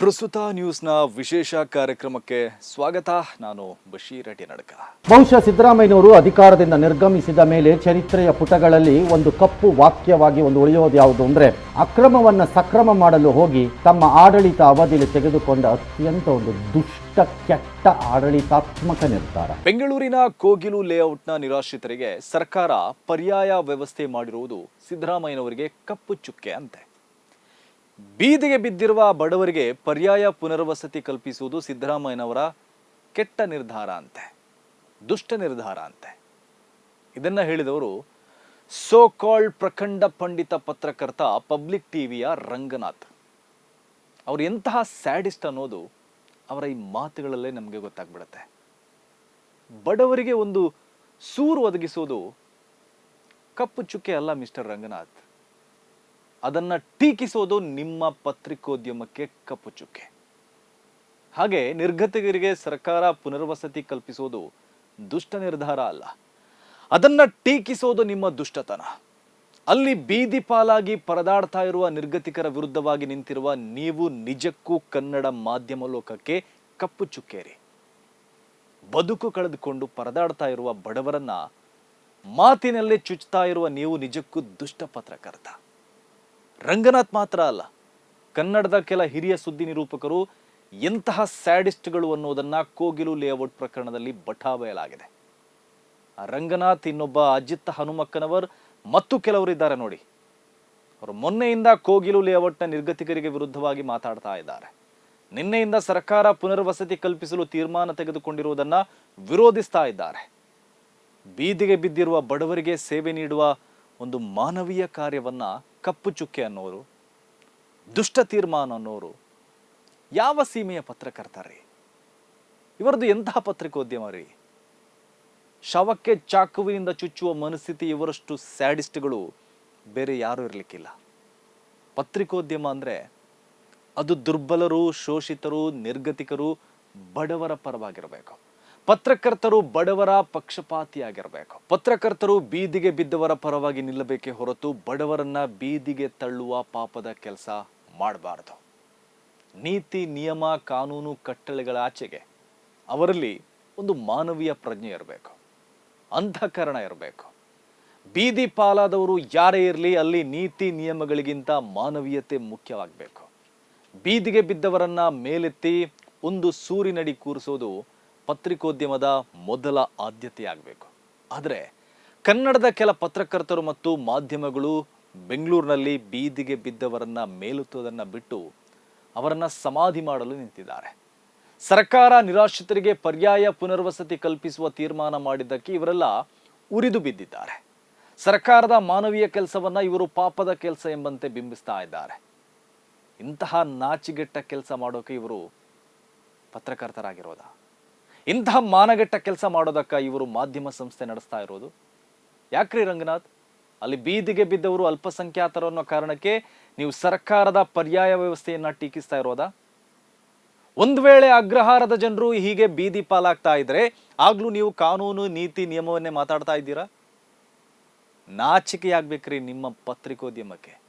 ಪ್ರಸ್ತುತ ನ್ಯೂಸ್ನ ವಿಶೇಷ ಕಾರ್ಯಕ್ರಮಕ್ಕೆ ಸ್ವಾಗತ. ನಾನು ಬಶೀರ್ ರೆಡ್ಡಿ ನಡಕ ಬಹುಶಃ ಸಿದ್ದರಾಮಯ್ಯನವರು ಅಧಿಕಾರದಿಂದ ನಿರ್ಗಮಿಸಿದ ಮೇಲೆ ಚರಿತ್ರೆಯ ಪುಟಗಳಲ್ಲಿ ಒಂದು ಕಪ್ಪು ವಾಕ್ಯವಾಗಿ ಒಂದು ಉಳಿಯೋದು ಯಾವುದು ಅಂದ್ರೆ ಅಕ್ರಮವನ್ನು ಸಕ್ರಮ ಮಾಡಲು ಹೋಗಿ ತಮ್ಮ ಆಡಳಿತ ಅವಧಿಯಲ್ಲಿ ತೆಗೆದುಕೊಂಡ ಅತ್ಯಂತ ಒಂದು ದುಷ್ಟ ಕೆಟ್ಟ ಆಡಳಿತಾತ್ಮಕ ನಿರ್ಧಾರ. ಬೆಂಗಳೂರಿನ ಕೋಗಿಲು ಲೇಔಟ್ನ ನಿರಾಶ್ರಿತರಿಗೆ ಸರ್ಕಾರ ಪರ್ಯಾಯ ವ್ಯವಸ್ಥೆ ಮಾಡಿರುವುದು ಸಿದ್ದರಾಮಯ್ಯನವರಿಗೆ ಕಪ್ಪು ಚುಕ್ಕೆ ಅಂತೆ. ಬೀದಿಗೆ ಬಿದ್ದಿರುವ ಬಡವರಿಗೆ ಪರ್ಯಾಯ ಪುನರ್ವಸತಿ ಕಲ್ಪಿಸುವುದು ಸಿದ್ದರಾಮಯ್ಯನವರ ಕೆಟ್ಟ ನಿರ್ಧಾರ ಅಂತೆ, ದುಷ್ಟ ನಿರ್ಧಾರ ಅಂತೆ. ಇದನ್ನ ಹೇಳಿದವರು ಸೋ ಕಾಲ್ಡ್ ಪ್ರಖಂಡ ಪಂಡಿತ ಪತ್ರಕರ್ತ ಪಬ್ಲಿಕ್ ಟಿವಿಯ ರಂಗನಾಥ್. ಅವರು ಎಂತಹ ಸ್ಯಾಡಿಸ್ಟ್ ಅನ್ನೋದು ಅವರ ಈ ಮಾತುಗಳಲ್ಲೇ ನಮಗೆ ಗೊತ್ತಾಗ್ಬಿಡುತ್ತೆ. ಬಡವರಿಗೆ ಒಂದು ಸೂರು ಒದಗಿಸೋದು ಕಪ್ಪು ಚುಕ್ಕೆ ಅಲ್ಲ ಮಿಸ್ಟರ್ ರಂಗನಾಥ್. ಅದನ್ನ ಟೀಕಿಸೋದು ನಿಮ್ಮ ಪತ್ರಿಕೋದ್ಯಮಕ್ಕೆ ಕಪ್ಪು ಚುಕ್ಕೆ. ಹಾಗೆ ನಿರ್ಗತಿಗರಿಗೆ ಸರ್ಕಾರ ಪುನರ್ವಸತಿ ಕಲ್ಪಿಸೋದು ದುಷ್ಟ ನಿರ್ಧಾರ ಅಲ್ಲ. ಅದನ್ನ ಟೀಕಿಸೋದು ನಿಮ್ಮ ದುಷ್ಟತನ. ಅಲ್ಲಿ ಬೀದಿ ಪಾಲಾಗಿ ಪರದಾಡ್ತಾ ಇರುವ ನಿರ್ಗತಿಕರ ವಿರುದ್ಧವಾಗಿ ನಿಂತಿರುವ ನೀವು ನಿಜಕ್ಕೂ ಕನ್ನಡ ಮಾಧ್ಯಮ ಲೋಕಕ್ಕೆ ಕಪ್ಪು ಚುಕ್ಕೇರಿ. ಬದುಕು ಕಳೆದುಕೊಂಡು ಪರದಾಡ್ತಾ ಇರುವ ಬಡವರನ್ನ ಮಾತಿನಲ್ಲೇ ಚುಚ್ತಾ ಇರುವ ನೀವು ನಿಜಕ್ಕೂ ದುಷ್ಟ ಪತ್ರಕರ್ತ. ರಂಗನಾಥ್ ಮಾತ್ರ ಅಲ್ಲ, ಕನ್ನಡದ ಕೆಲ ಹಿರಿಯ ಸುದ್ದಿ ನಿರೂಪಕರು ಎಂತಹ ಸ್ಯಾಡಿಸ್ಟ್ಗಳು ಅನ್ನೋದನ್ನ ಕೋಗಿಲು ಲೇಔಟ್ ಪ್ರಕರಣದಲ್ಲಿ ಬಟಾಬಯಲಾಗಿದೆ ರಂಗನಾಥ್ ಇನ್ನೊಬ್ಬ ಅಜಿತ್ ಹನುಮಕ್ಕನವರ್ ಮತ್ತು ಕೆಲವರು ಇದ್ದಾರೆ ನೋಡಿ. ಅವರು ಮೊನ್ನೆಯಿಂದ ಕೋಗಿಲು ಲೇಔಟ್ನ ನಿರ್ಗತಿಕರಿಗೆ ವಿರುದ್ಧವಾಗಿ ಮಾತಾಡ್ತಾ ಇದ್ದಾರೆ. ನಿನ್ನೆಯಿಂದ ಸರ್ಕಾರ ಪುನರ್ವಸತಿ ಕಲ್ಪಿಸಲು ತೀರ್ಮಾನ ತೆಗೆದುಕೊಂಡಿರುವುದನ್ನ ವಿರೋಧಿಸ್ತಾ ಇದ್ದಾರೆ. ಬೀದಿಗೆ ಬಿದ್ದಿರುವ ಬಡವರಿಗೆ ಸೇವೆ ನೀಡುವ ಒಂದು ಮಾನವೀಯ ಕಾರ್ಯವನ್ನು ಕಪ್ಪು ಚುಕ್ಕೆ ಅನ್ನೋರು, ದುಷ್ಟ ತೀರ್ಮಾನ ಅನ್ನೋರು ಯಾವ ಸೀಮೆಯ ಪತ್ರಕರ್ತರಿ ಇವರದು ಎಂತಹ ಪತ್ರಿಕೋದ್ಯಮ ರೀ ಶವಕ್ಕೆ ಚಾಕುವಿನಿಂದ ಚುಚ್ಚುವ ಮನಸ್ಥಿತಿ ಇವರಷ್ಟು ಸ್ಯಾಡಿಸ್ಟ್ಗಳು ಬೇರೆ ಯಾರೂ ಇರಲಿಕ್ಕಿಲ್ಲ. ಪತ್ರಿಕೋದ್ಯಮ ಅಂದರೆ ಅದು ದುರ್ಬಲರು, ಶೋಷಿತರು, ನಿರ್ಗತಿಕರು, ಬಡವರ ಪರವಾಗಿರಬೇಕು. ಪತ್ರಕರ್ತರು ಬಡವರ ಪಕ್ಷಪಾತಿಯಾಗಿರಬೇಕು. ಪತ್ರಕರ್ತರು ಬೀದಿಗೆ ಬಿದ್ದವರ ಪರವಾಗಿ ನಿಲ್ಲಬೇಕೇ ಹೊರತು ಬಡವರನ್ನ ಬೀದಿಗೆ ತಳ್ಳುವ ಪಾಪದ ಕೆಲಸ ಮಾಡಬಾರದು. ನೀತಿ, ನಿಯಮ, ಕಾನೂನು, ಕಟ್ಟಳೆಗಳ ಆಚೆಗೆ ಅವರಲ್ಲಿ ಒಂದು ಮಾನವೀಯ ಪ್ರಜ್ಞೆ ಇರಬೇಕು. ಅಂತಃಕರಣ ಇರಬೇಕು. ಬೀದಿ ಪಾಲಾದವರು ಯಾರೇ ಇರಲಿ ಅಲ್ಲಿ ನೀತಿ, ನಿಯಮಗಳಿಗಿಂತ ಮಾನವೀಯತೆ ಮುಖ್ಯವಾಗಬೇಕು. ಬೀದಿಗೆ ಬಿದ್ದವರನ್ನ ಮೇಲೆತ್ತಿ ಒಂದು ಸೂರಿನಡಿ ಕೂರಿಸೋದು ಪತ್ರಿಕೋದ್ಯಮದ ಮೊದಲ ಆದ್ಯತೆಯಾಗಬೇಕು. ಆದರೆ, ಕನ್ನಡದ ಕೆಲ ಪತ್ರಕರ್ತರು ಮತ್ತು ಮಾಧ್ಯಮಗಳು ಬೆಂಗಳೂರಿನಲ್ಲಿ ಬೀದಿಗೆ ಬಿದ್ದವರನ್ನ ಮೇಲೆತ್ತುವುದನ್ನು ಬಿಟ್ಟು ಅವರನ್ನು ಸಮಾಧಿ ಮಾಡಲು ನಿಂತಿದ್ದಾರೆ. ಸರ್ಕಾರ ನಿರಾಶ್ರಿತರಿಗೆ ಪರ್ಯಾಯ ಪುನರ್ವಸತಿ ಕಲ್ಪಿಸುವ ತೀರ್ಮಾನ ಮಾಡಿದ್ದಕ್ಕೆ ಇವರೆಲ್ಲ ಉರಿದು ಬಿದ್ದಿದ್ದಾರೆ. ಸರ್ಕಾರದ ಮಾನವೀಯ ಕೆಲಸವನ್ನ ಇವರು ಪಾಪದ ಕೆಲಸ ಎಂಬಂತೆ ಬಿಂಬಿಸ್ತಾ ಇದ್ದಾರೆ. ಇಂತಹ ನಾಚಿಗೆಟ್ಟ ಕೆಲಸ ಮಾಡೋಕೆ ಇವರು ಪತ್ರಕರ್ತರಾಗಿರೋದ? ಇಂತಹ ಮಾನಗೆಟ್ಟ ಕೆಲಸ ಮಾಡೋದಕ್ಕ ಇವರು ಮಾಧ್ಯಮ ಸಂಸ್ಥೆ ನಡೆಸ್ತಾ ಇರೋದು. ಯಾಕ್ರಿ ರಂಗನಾಥ್? ಅಲ್ಲಿ ಬೀದಿಗೆ ಬಿದ್ದವರು ಅಲ್ಪಸಂಖ್ಯಾತರು ಅನ್ನೋ ಕಾರಣಕ್ಕೆ ನೀವು ಸರ್ಕಾರದ ಪರ್ಯಾಯ ವ್ಯವಸ್ಥೆಯನ್ನ ಟೀಕಿಸ್ತಾ ಇರೋದಾ? ಒಂದು ವೇಳೆ ಅಗ್ರಹಾರದ ಜನರು ಹೀಗೆ ಬೀದಿ ಪಾಲಾಗ್ತಾ ಇದ್ರೆ ಆಗ್ಲೂ ನೀವು ಕಾನೂನು, ನೀತಿ, ನಿಯಮವನ್ನೇ ಮಾತಾಡ್ತಾ ಇದ್ದೀರಾ? ನಾಚಿಕೆಯಾಗ್ಬೇಕ್ರಿ ನಿಮ್ಮ ಪತ್ರಿಕೋದ್ಯಮಕ್ಕೆ.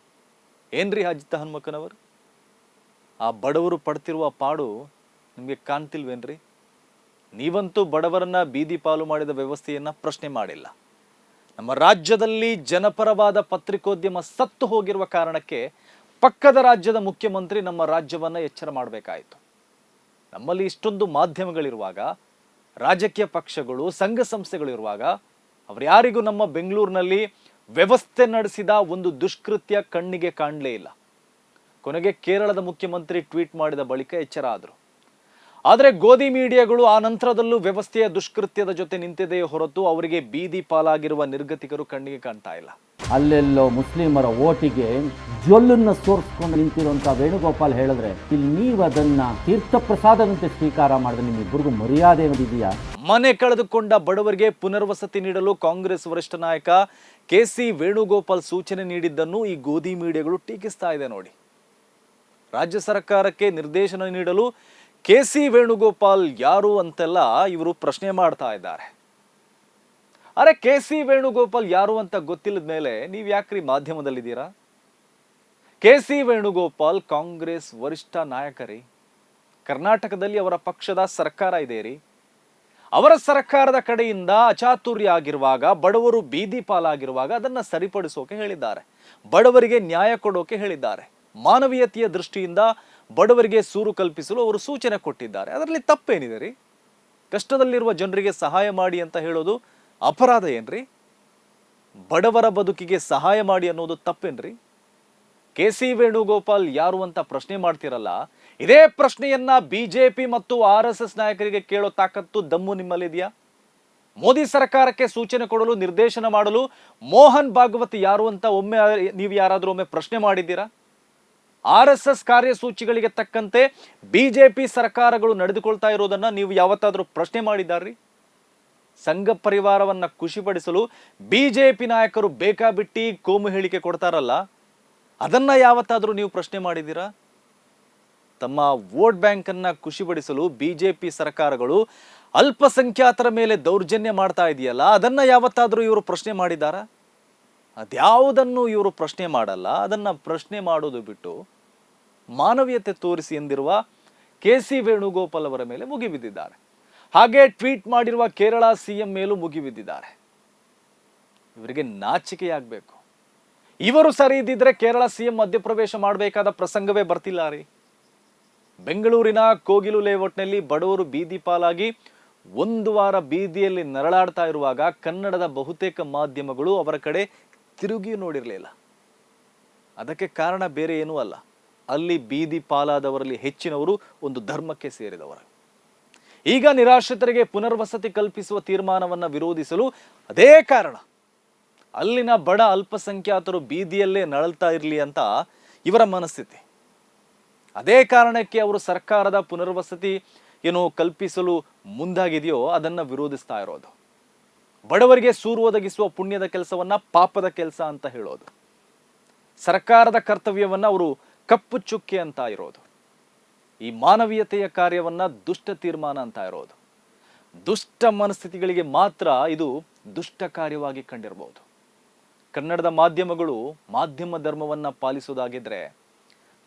ಏನ್ರಿ ಅಜಿತ ಹನುಮಕ್ಕನವರು ಆ ಬಡವರು ಪಡ್ತಿರುವ ಪಾಡು ನಿಮಗೆ ಕಾಣ್ತಿಲ್ವೇನ್ರಿ? ನೀವಂತೂ ಬಡವರನ್ನ ಬೀದಿ ಪಾಲು ಮಾಡಿದ ವ್ಯವಸ್ಥೆಯನ್ನ ಪ್ರಶ್ನೆ ಮಾಡಿಲ್ಲ. ನಮ್ಮ ರಾಜ್ಯದಲ್ಲಿ ಜನಪರವಾದ ಪತ್ರಿಕೋದ್ಯಮ ಸತ್ತು ಹೋಗಿರುವ ಕಾರಣಕ್ಕೆ ಪಕ್ಕದ ರಾಜ್ಯದ ಮುಖ್ಯಮಂತ್ರಿ ನಮ್ಮ ರಾಜ್ಯವನ್ನ ಎಚ್ಚರ ಮಾಡಬೇಕಾಯಿತು. ನಮ್ಮಲ್ಲಿ ಇಷ್ಟೊಂದು ಮಾಧ್ಯಮಗಳಿರುವಾಗ, ರಾಜಕೀಯ ಪಕ್ಷಗಳು, ಸಂಘ ಸಂಸ್ಥೆಗಳಿರುವಾಗ, ಅವ್ರು ಯಾರಿಗೂ ನಮ್ಮ ಬೆಂಗಳೂರಿನಲ್ಲಿ ವ್ಯವಸ್ಥೆ ನಡೆಸಿದ ಒಂದು ದುಷ್ಕೃತ್ಯ ಕಣ್ಣಿಗೆ ಕಾಣಲೇ ಇಲ್ಲ. ಕೊನೆಗೆ ಕೇರಳದ ಮುಖ್ಯಮಂತ್ರಿ ಟ್ವೀಟ್ ಮಾಡಿದ ಬಳಿಕ ಎಚ್ಚರ ಆದರು. ಆದರೆ ಗೋಧಿ ಮೀಡಿಯಾಗಳು ಆ ನಂತರದಲ್ಲೂ ವ್ಯವಸ್ಥೆಯ ದುಷ್ಕೃತ್ಯದ ಜೊತೆ ನಿಂತಿದೆಯೇ ಹೊರತು ಅವರಿಗೆ ಬೀದಿ ಪಾಲಾಗಿರುವ ನಿರ್ಗತಿಕರು ಕಣ್ಣಿಗೆ ಕಾಣ್ತಾ ಇಲ್ಲ. ಅಲ್ಲೆಲ್ಲೋ ಮುಸ್ಲಿಮರ ಓಟಿಗೆ ಜೊಲ್ಲನ್ನ ಸೋರಿಸ್ಕೊಂಡು ನಿಂತಿರುವಂತ ವೇಣುಗೋಪಾಲ್ ಹೇಳಿದ್ರೆ ಇಲ್ಲಿ ನೀವು ಅದನ್ನ ತೀರ್ಥ ಪ್ರಸಾದದಂತೆ ಸ್ವೀಕಾರ ಮಾಡಿದ್ರೆ ನಿಮ್ಮಿಬ್ಬರಿಗೂ ಮರ್ಯಾದೆ ಏನಿದೆಯಾ ಮನೆ ಕಳೆದುಕೊಂಡ ಬಡವರಿಗೆ ಪುನರ್ವಸತಿ ನೀಡಲು ಕಾಂಗ್ರೆಸ್ ವರಿಷ್ಠ ನಾಯಕ ಕೆ ಸಿ ವೇಣುಗೋಪಾಲ್ ಸೂಚನೆ ನೀಡಿದ್ದನ್ನು ಈ ಗೋಧಿ ಮೀಡಿಯಾಗಳು ಟೀಕಿಸ್ತಾ ಇದೆ ನೋಡಿ. ರಾಜ್ಯ ಸರ್ಕಾರಕ್ಕೆ ನಿರ್ದೇಶನ ನೀಡಲು ಕೆ ಸಿ ವೇಣುಗೋಪಾಲ್ ಯಾರು ಅಂತೆಲ್ಲ ಇವರು ಪ್ರಶ್ನೆ ಮಾಡ್ತಾ ಇದ್ದಾರೆ. ಅರೆ ಕೆ ಸಿ ವೇಣುಗೋಪಾಲ್ ಯಾರು ಅಂತ ಗೊತ್ತಿಲ್ಲದ ಮೇಲೆ ನೀವು ಯಾಕ್ರಿ ಮಾಧ್ಯಮದಲ್ಲಿದ್ದೀರಾ? ಕೆ ಸಿ ವೇಣುಗೋಪಾಲ್ ಕಾಂಗ್ರೆಸ್ ವರಿಷ್ಠ ನಾಯಕರಿ. ಕರ್ನಾಟಕದಲ್ಲಿ ಅವರ ಪಕ್ಷದ ಸರ್ಕಾರ ಇದೆ ರೀ ಅವರ ಸರ್ಕಾರದ ಕಡೆಯಿಂದ ಅಚಾತುರ್ಯ ಆಗಿರುವಾಗ ಬಡವರು ಬೀದಿ ಪಾಲಾಗಿರುವಾಗ ಅದನ್ನ ಸರಿಪಡಿಸೋಕೆ ಹೇಳಿದ್ದಾರೆ. ಬಡವರಿಗೆ ನ್ಯಾಯ ಕೊಡೋಕೆ ಹೇಳಿದ್ದಾರೆ. ಮಾನವೀಯತೆಯ ದೃಷ್ಟಿಯಿಂದ ಬಡವರಿಗೆ ಸೂರು ಕಲ್ಪಿಸಲು ಅವರು ಸೂಚನೆ ಕೊಟ್ಟಿದ್ದಾರೆ. ಅದರಲ್ಲಿ ತಪ್ಪೇನಿದೆ ರೀ? ಕಷ್ಟದಲ್ಲಿರುವ ಜನರಿಗೆ ಸಹಾಯ ಮಾಡಿ ಅಂತ ಹೇಳೋದು ಅಪರಾಧ ಏನ್ರಿ? ಬಡವರ ಬದುಕಿಗೆ ಸಹಾಯ ಮಾಡಿ ಅನ್ನೋದು ತಪ್ಪೇನ್ರಿ? ಕೆ ಸಿ ವೇಣುಗೋಪಾಲ್ ಯಾರು ಅಂತ ಪ್ರಶ್ನೆ ಮಾಡ್ತಿರಲ್ಲ, ಇದೇ ಪ್ರಶ್ನೆಯನ್ನ ಬಿಜೆಪಿ ಮತ್ತು ಆರ್ ಎಸ್ ಎಸ್ ನಾಯಕರಿಗೆ ಕೇಳೋ ತಾಕತ್ತು ದಮ್ಮು ನಿಮ್ಮಲ್ಲಿದೆಯಾ? ಮೋದಿ ಸರ್ಕಾರಕ್ಕೆ ಸೂಚನೆ ಕೊಡಲು, ನಿರ್ದೇಶನ ಮಾಡಲು ಮೋಹನ್ ಭಾಗವತ್ ಯಾರು ಅಂತ ಒಮ್ಮೆ, ನೀವು ಯಾರಾದರೂ ಒಮ್ಮೆ ಪ್ರಶ್ನೆ ಮಾಡಿದ್ದೀರಾ? ಆರ್ ಎಸ್ ಎಸ್ ಕಾರ್ಯಸೂಚಿಗಳಿಗೆ ತಕ್ಕಂತೆ ಬಿಜೆಪಿ ಸರ್ಕಾರಗಳು ನಡೆದುಕೊಳ್ತಾ ಇರೋದನ್ನ ನೀವು ಯಾವತ್ತಾದ್ರೂ ಪ್ರಶ್ನೆ ಮಾಡಿದ್ದಾರ್ರಿ? ಸಂಘ ಪರಿವಾರವನ್ನ ಖುಷಿಪಡಿಸಲು ಬಿಜೆಪಿ ನಾಯಕರು ಬೇಕಾಬಿಟ್ಟಿ ಕೋಮು ಹೇಳಿಕೆ ಕೊಡ್ತಾರಲ್ಲ, ಅದನ್ನ ಯಾವತ್ತಾದ್ರೂ ನೀವು ಪ್ರಶ್ನೆ ಮಾಡಿದ್ದೀರಾ? ತಮ್ಮ ವೋಟ್ ಬ್ಯಾಂಕ್ ಅನ್ನ ಖುಷಿಪಡಿಸಲು ಬಿಜೆಪಿ ಸರ್ಕಾರಗಳು ಅಲ್ಪಸಂಖ್ಯಾತರ ಮೇಲೆ ದೌರ್ಜನ್ಯ ಮಾಡ್ತಾ ಇದೆಯಲ್ಲ, ಅದನ್ನ ಯಾವತ್ತಾದ್ರೂ ಇವರು ಪ್ರಶ್ನೆ ಮಾಡಿದ್ದಾರಾ? ಅದ್ಯಾವುದನ್ನು ಇವರು ಪ್ರಶ್ನೆ ಮಾಡಲ್ಲ, ಅದನ್ನ ಪ್ರಶ್ನೆ ಮಾಡೋದು ಬಿಟ್ಟು ಮಾನವೀಯತೆ ತೋರಿಸಿ ಎಂದಿರುವ ಕೆ ಸಿ ವೇಣುಗೋಪಾಲ್ ಅವರ ಮೇಲೆ ಮುಗಿಬಿದ್ದಿದ್ದಾರೆ. ಹಾಗೆ ಟ್ವೀಟ್ ಮಾಡಿರುವ ಕೇರಳ ಸಿಎಂ ಮೇಲೂ ಮುಗಿಬಿದ್ದಿದ್ದಾರೆ. ಇವರಿಗೆ ನಾಚಿಕೆಯಾಗಬೇಕು. ಇವರು ಸರಿ ಇದ್ದಿದ್ರೆ ಕೇರಳ ಸಿಎಂ ಮಧ್ಯಪ್ರವೇಶ ಮಾಡಬೇಕಾದ ಪ್ರಸಂಗವೇ ಬರ್ತಿಲ್ಲ ರೀ. ಬೆಂಗಳೂರಿನ ಕೋಗಿಲು ಲೇಔಟ್ನಲ್ಲಿ ಬಡವರು ಬೀದಿ ಪಾಲಾಗಿ ಒಂದು ವಾರ ಬೀದಿಯಲ್ಲಿ ನರಳಾಡ್ತಾ ಇರುವಾಗ ಕನ್ನಡದ ಬಹುತೇಕ ಮಾಧ್ಯಮಗಳು ಅವರ ಕಡೆ ತಿರುಗಿ ನೋಡಿರಲಿಲ್ಲ ಅದಕ್ಕೆ ಕಾರಣ ಬೇರೆ ಏನೂ ಅಲ್ಲ. ಅಲ್ಲಿ ಬೀದಿ ಪಾಲಾದವರಲ್ಲಿ ಹೆಚ್ಚಿನವರು ಒಂದು ಧರ್ಮಕ್ಕೆ ಸೇರಿದವರು ಈಗ ನಿರಾಶ್ರಿತರಿಗೆ ಪುನರ್ವಸತಿ ಕಲ್ಪಿಸುವ ತೀರ್ಮಾನವನ್ನು ವಿರೋಧಿಸಲು ಅದೇ ಕಾರಣ. ಅಲ್ಲಿನ ಬಡ ಅಲ್ಪಸಂಖ್ಯಾತರು ಬೀದಿಯಲ್ಲೇ ನಳಲ್ತಾ ಇರಲಿ ಅಂತ ಇವರ ಮನಸ್ಥಿತಿ. ಅದೇ ಕಾರಣಕ್ಕೆ ಅವರು ಸರ್ಕಾರದ ಪುನರ್ವಸತಿ ಏನು ಕಲ್ಪಿಸಲು ಮುಂದಾಗಿದೆಯೋ ಅದನ್ನು ವಿರೋಧಿಸ್ತಾ ಇರೋದು. ಬಡವರಿಗೆ ಸೂರು ಒದಗಿಸುವ ಪುಣ್ಯದ ಕೆಲಸವನ್ನ ಪಾಪದ ಕೆಲಸ ಅಂತ ಹೇಳೋದು. ಸರ್ಕಾರದ ಕರ್ತವ್ಯವನ್ನ ಅವರು ಕಪ್ಪು ಚುಕ್ಕೆ ಅಂತ ಇರೋದು. ಈ ಮಾನವೀಯತೆಯ ಕಾರ್ಯವನ್ನ ದುಷ್ಟ ತೀರ್ಮಾನ ಅಂತ ಇರೋದು. ದುಷ್ಟ ಮನಸ್ಥಿತಿಗಳಿಗೆ ಮಾತ್ರ ಇದು ದುಷ್ಟ ಕಾರ್ಯವಾಗಿ ಕಂಡಿರಬಹುದು ಕನ್ನಡದ ಮಾಧ್ಯಮಗಳು ಮಾಧ್ಯಮ ಧರ್ಮವನ್ನ ಪಾಲಿಸೋದಾಗಿದ್ರೆ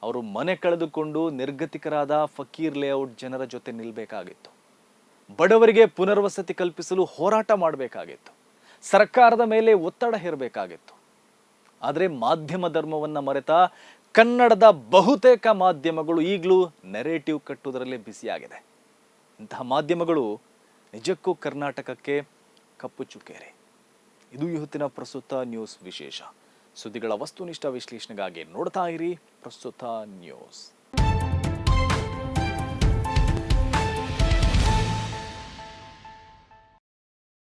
ಅವರು ಮನೆ ಕಳೆದುಕೊಂಡು ನಿರ್ಗತಿಕರಾದ ಫಕೀರ್ ಲೇಔಟ್ ಜನರ ಜೊತೆ ನಿಲ್ಬೇಕಾಗಿತ್ತು. ಬಡವರಿಗೆ ಪುನರ್ವಸತಿ ಕಲ್ಪಿಸಲು ಹೋರಾಟ ಮಾಡಬೇಕಾಗಿತ್ತು. ಸರ್ಕಾರದ ಮೇಲೆ ಒತ್ತಡ ಹೇರಬೇಕಾಗಿತ್ತು. ಆದರೆ ಮಾಧ್ಯಮ ಧರ್ಮವನ್ನು ಮರೆತ ಕನ್ನಡದ ಬಹುತೇಕ ಮಾಧ್ಯಮಗಳು ಈಗಲೂ ನೆರೇಟಿವ್ ಕಟ್ಟುವುದರಲ್ಲೇ ಬಿಸಿಯಾಗಿದೆ ಇಂತಹ ಮಾಧ್ಯಮಗಳು ನಿಜಕ್ಕೂ ಕರ್ನಾಟಕಕ್ಕೆ ಕಪ್ಪು ಚುಕ್ಕೆರೆ. ಇದು ಇವತ್ತಿನ ಪ್ರಸ್ತುತ ನ್ಯೂಸ್ ವಿಶೇಷ. ಸುದ್ದಿಗಳ ವಸ್ತುನಿಷ್ಠ ವಿಶ್ಲೇಷಣೆಗಾಗಿ ನೋಡ್ತಾ ಇರಿ ಪ್ರಸ್ತುತ ನ್ಯೂಸ್.